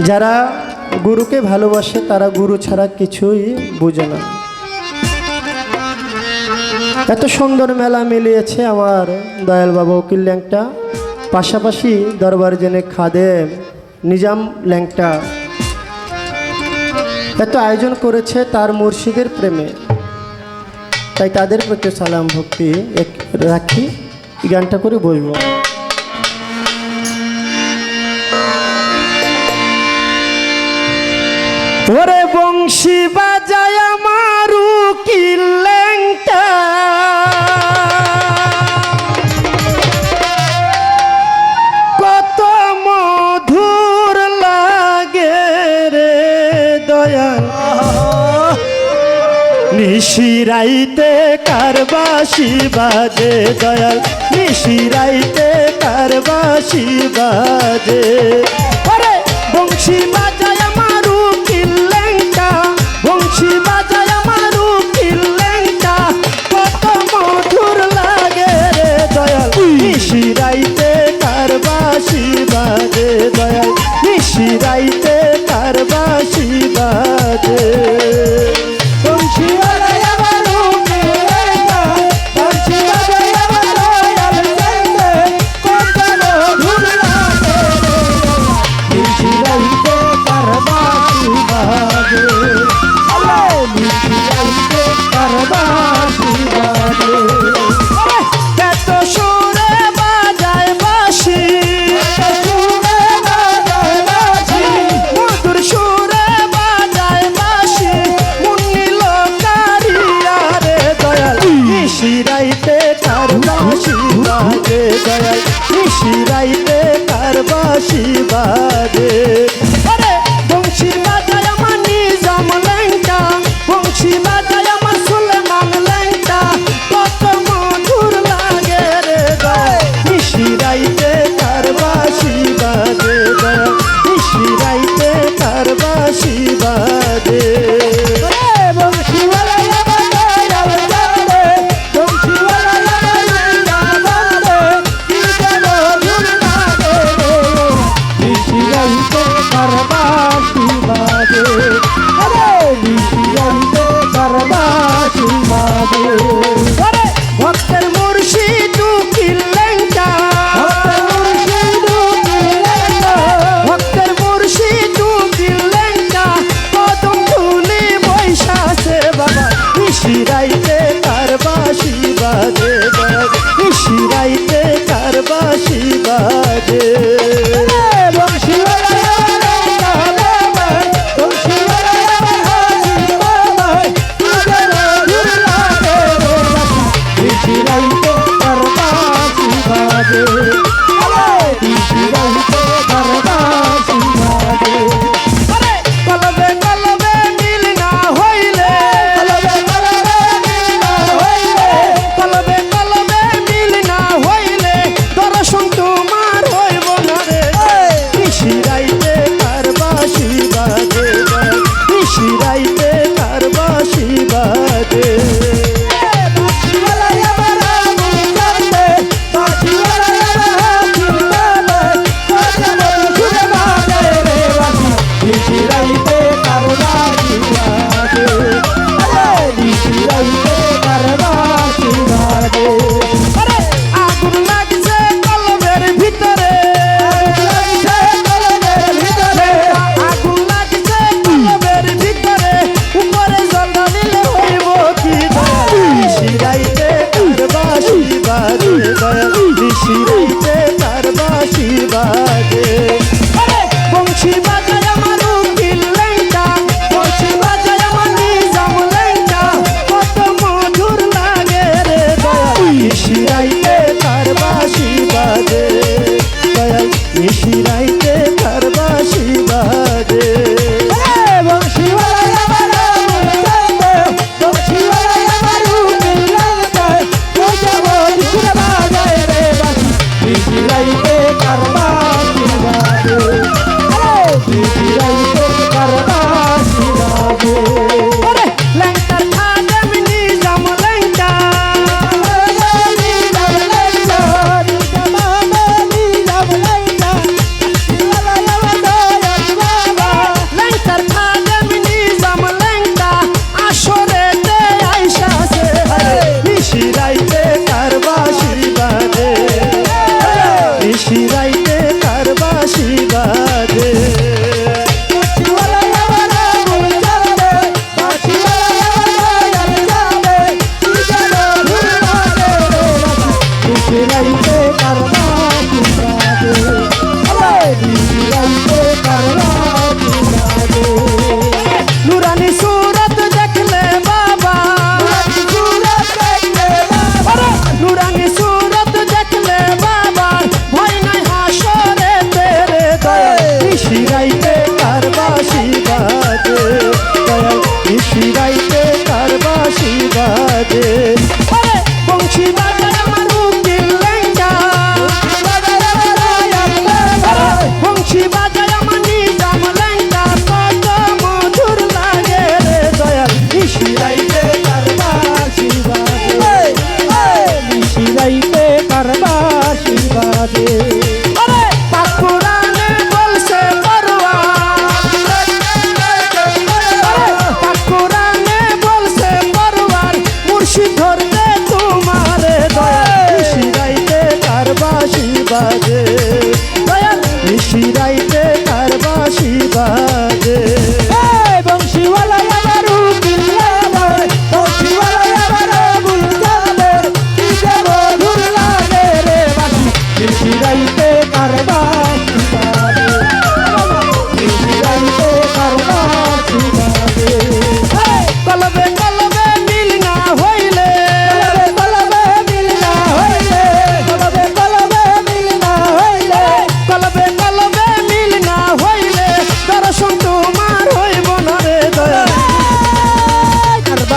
যারা গুরুকে ভালোবাসে, তারা গুরু ছাড়া কিছুই বুঝে না। এত সুন্দর মেলা মিলিয়েছে আমার দয়াল বাবা উকিল ল্যাংটা। পাশাপাশি দরবার জেনে খাদেম নিজাম ল্যাংটা। এত আয়োজন করেছে তার মুর্শিদের প্রেমে। তাই তাদের প্রতি সালাম ভক্তি রাখি। গানটা করে বসবো। ওরে বংশী বাজায় আমার কত মধুর লাগে রে দয়াল। নিশিরাইতে কারবাসি বাজে দয়াল? নিশিরাইতে কারবাসি বাজে?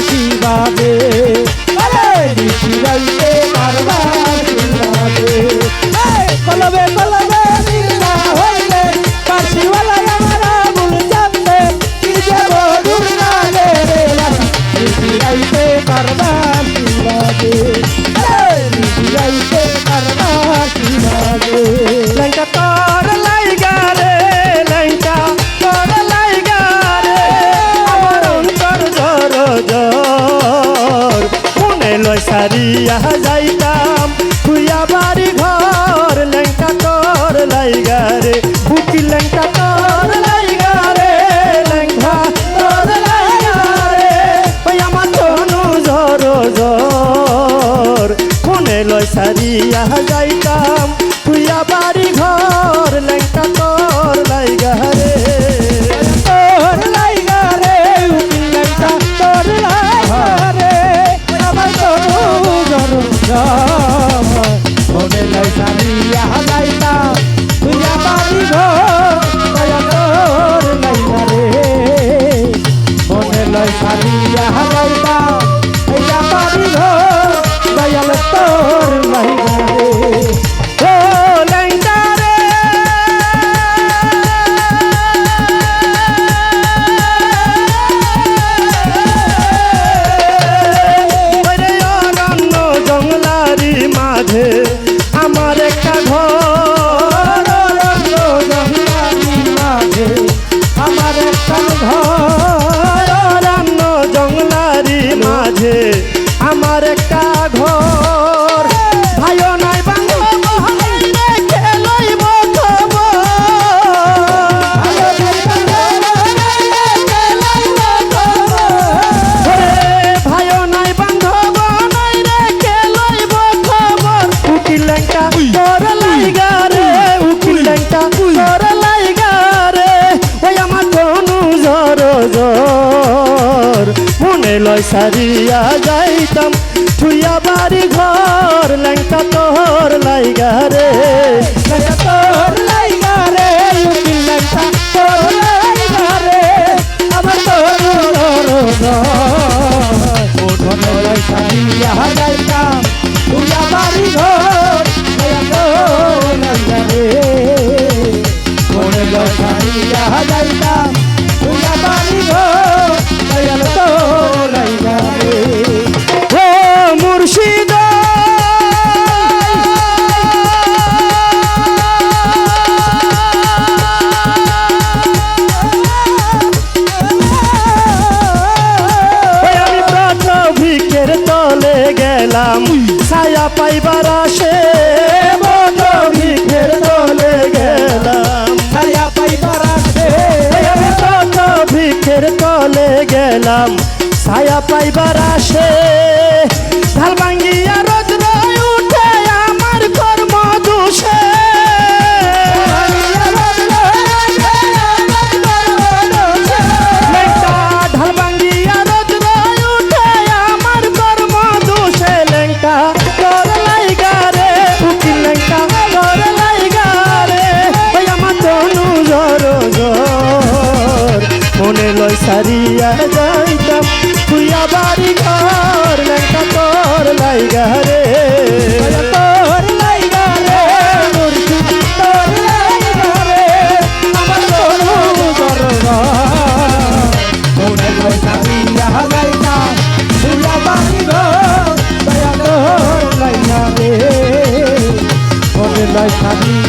বাঁশি বাজে যাইতাম তুইয়া বাড়ি ঘর লেঙ্কা তোর লাইগা রে। বুকি লেঙ্কা তোর লাইগা রে লেঙ্কা তোর লাইগা রে। ওই আমার তনু জর জর, ফোনে লয় সারিয়া আসতাম ছুইয়া বাড়ি ঘর ল্যাংটা তোর লাইগা রে। তোর লাইগা রে তোর লাইগা রে। আমার তোর গেলাম ছায়া পাইবার আসে ভিক্ষের দলে গেলাম। ছায়া পাইবার আসে ভিক্ষের তলে গেলাম ছায়া পাইবার আসে বাসায় থাকি